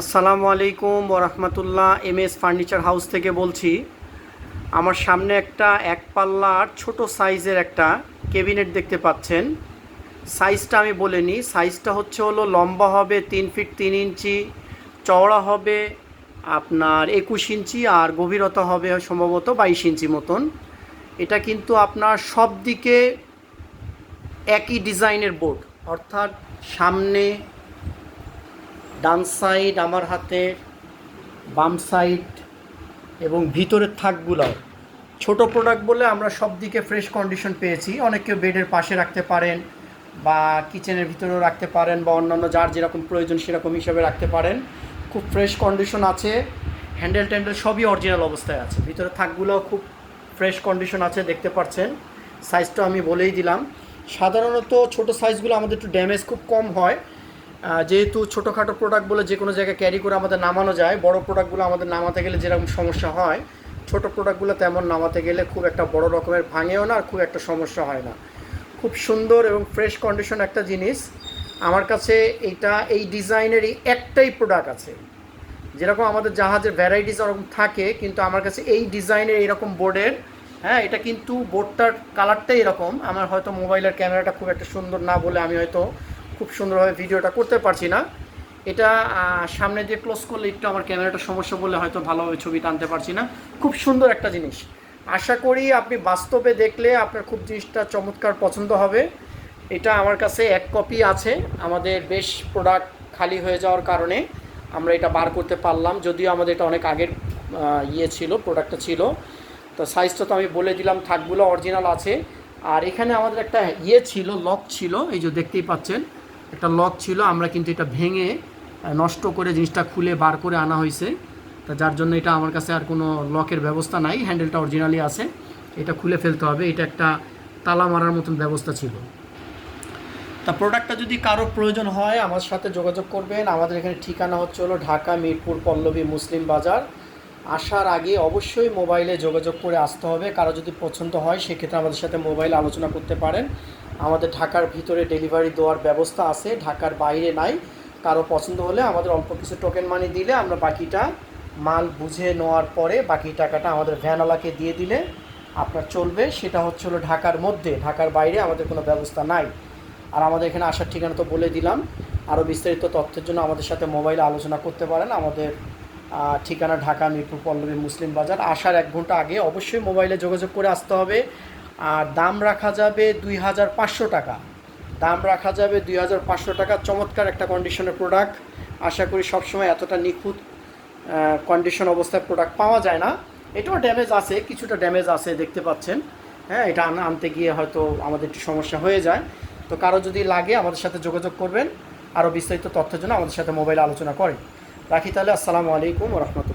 আসসালামু আলাইকুম ওরহমতুল্লাহ এম এস ফার্নিচার হাউস থেকে বলছি, আমার সামনে একটা এক পাল্লার ছোট সাইজের একটা কেবিনেট দেখতে পাচ্ছেন। সাইজটা আমি বলে নিই, সাইজটা হচ্ছে হলো লম্বা হবে তিন ফিট তিন ইঞ্চি, চওড়া হবে আপনার একুশ ইঞ্চি আর গভীরতা হবে সম্ভবত বাইশ ইঞ্চি মতন। এটা কিন্তু আপনার সব দিকে একই ডিজাইনের বোর্ড, অর্থাৎ সামনে ডান সাইড আমার হাতে, বাম সাইড এবং ভিতরের থাকগুলো ছোট প্রোডাক্ট বলে আমরা সব দিকে ফ্রেশ কন্ডিশন পেয়েছি। অনেকে বেডের পাশে রাখতে পারেন বা কিচেনের ভিতরেও রাখতে পারেন বা অন্যান্য যার যেরকম প্রয়োজন সেরকম হিসাবে রাখতে পারেন। খুব ফ্রেশ কন্ডিশন আছে হ্যান্ডেল ট্যান্ডেল সবই অরিজিনাল অবস্থায় আছে। ভিতরে থাকগুলো খুব ফ্রেশ কন্ডিশন আছে, দেখতে পাচ্ছেন। সাইজটা আমি বলেই দিলাম। সাধারণত ছোট সাইজগুলো আমাদের একটু ড্যামেজ খুব কম হয়। যেহেতু ছোটোখাটো প্রোডাক্ট বলে যে কোনো জায়গায় ক্যারি করে আমাদের নামানো যায়, বড় প্রোডাক্টগুলো আমাদের নামাতে গেলে যেরকম সমস্যা হয়, ছোট প্রোডাক্টগুলো তেমন নামাতে গেলে খুব একটা বড় রকমের ভাঙেও না আর খুব একটা সমস্যা হয় না। খুব সুন্দর এবং ফ্রেশ কন্ডিশন একটা জিনিস। আমার কাছে এইটা এই ডিজাইনেরই একটাই প্রোডাক্ট আছে। যেরকম আমাদের জাহাজের ভ্যারাইটিস ওরকম থাকে, কিন্তু আমার কাছে এই ডিজাইনের এইরকম বোর্ডের হ্যাঁ এটা কিন্তু বোর্ডটার কালারটাই এরকম। আমার হয়তো মোবাইলের ক্যামেরাটা খুব একটা সুন্দর না বলে আমি হয়তো খুব সুন্দরভাবে ভিডিওটা করতে পারছি না। এটা সামনে দিয়ে ক্লোজ করলে একটু আমার ক্যামেরাটা সমস্যা বলে হয়তো ভালোভাবে ছবিটা আনতে পারছি না। খুব সুন্দর একটা জিনিস। আশা করি আপনি বাস্তবে দেখলে আপনার খুব জিনিসটা চমৎকার পছন্দ হবে। এটা আমার কাছে এক কপি আছে। আমাদের বেশ প্রোডাক্ট খালি হয়ে যাওয়ার কারণে আমরা এটা বার করতে পারলাম। যদিও আমাদের এটা অনেক আগের ইয়ে ছিল প্রোডাক্টটা ছিল। তো সাইজটা তো আমি বলে দিলাম, থাকগুলো অরিজিনাল আছে। আর এখানে আমাদের একটা ইয়ে ছিল লক ছিল, এই যে দেখতেই পাচ্ছেন। একটা লক ছিল, আমরা কিন্তু এটা ভেঙে নষ্ট করে জিনিসটা খুলে বার করে আনা হয়েছে। তা যার জন্য এটা আমার কাছে আর কোনো লকের ব্যবস্থা নাই হ্যান্ডেলটা অরিজিনালি আছে। এটা খুলে ফেলতে হবে, এটা একটা তালা মারার মতন ব্যবস্থা ছিল। তা প্রোডাক্টটা যদি কারও প্রয়োজন হয়, আমার সাথে যোগাযোগ করবেন। আমাদের এখানে ঠিকানা হচ্ছে হলো ঢাকা, মিরপুর, পল্লবী, মুসলিম বাজার। আসার আগে অবশ্যই মোবাইলে যোগাযোগ করে আসতে হবে। কারও যদি পছন্দ হয়, সেক্ষেত্রে আমাদের সাথে মোবাইলে আলোচনা করতে পারেন। আমাদের ঢাকার ভিতরে ডেলিভারি দেওয়ার ব্যবস্থা আছে, ঢাকার বাইরে নাই। কারও পছন্দ হলে আমাদের অল্প কিছু টোকেন মানি দিলে আমরা বাকিটা মাল বুঝে নেওয়ার পরে বাকি টাকাটা আমাদের ভ্যানওয়ালাকে দিয়ে দিলে আপনার চলবে। সেটা হচ্ছে হলো ঢাকার মধ্যে, ঢাকার বাইরে আমাদের কোনো ব্যবস্থা নাই। আর আমাদের এখানে আসার ঠিকানা তো বলে দিলাম। আরও বিস্তারিত তথ্যের জন্য আমাদের সাথে মোবাইলে আলোচনা করতে পারেন। আমাদের ঠিকানা ঢাকা মিরপুর পল্লবী মুসলিম বাজার। আসার এক ঘণ্টা আগে অবশ্যই মোবাইলে যোগাযোগ করে আসতে হবে। আর দাম রাখা যাবে দুই হাজার পাঁচশো টাকা। দাম রাখা যাবে দুই হাজার পাঁচশো টাকা। চমৎকার একটা কন্ডিশনের প্রোডাক্ট আশা করি সবসময় এতটা নিখুঁত কন্ডিশন অবস্থায় প্রোডাক্ট পাওয়া যায় না। এটাও ড্যামেজ আছে, কিছুটা ড্যামেজ আছে, দেখতে পাচ্ছেন। হ্যাঁ এটা আনতে গিয়ে হয়তো আমাদের একটু সমস্যা হয়ে যায়। তো কারও যদি লাগে, আমাদের সাথে যোগাযোগ করবেন। আরও বিস্তারিত তথ্যের জন্য আমাদের সাথে মোবাইলে আলোচনা করেন। রাখি তাহলে, আসসালামু আলাইকুম রহমতুল্লাহ।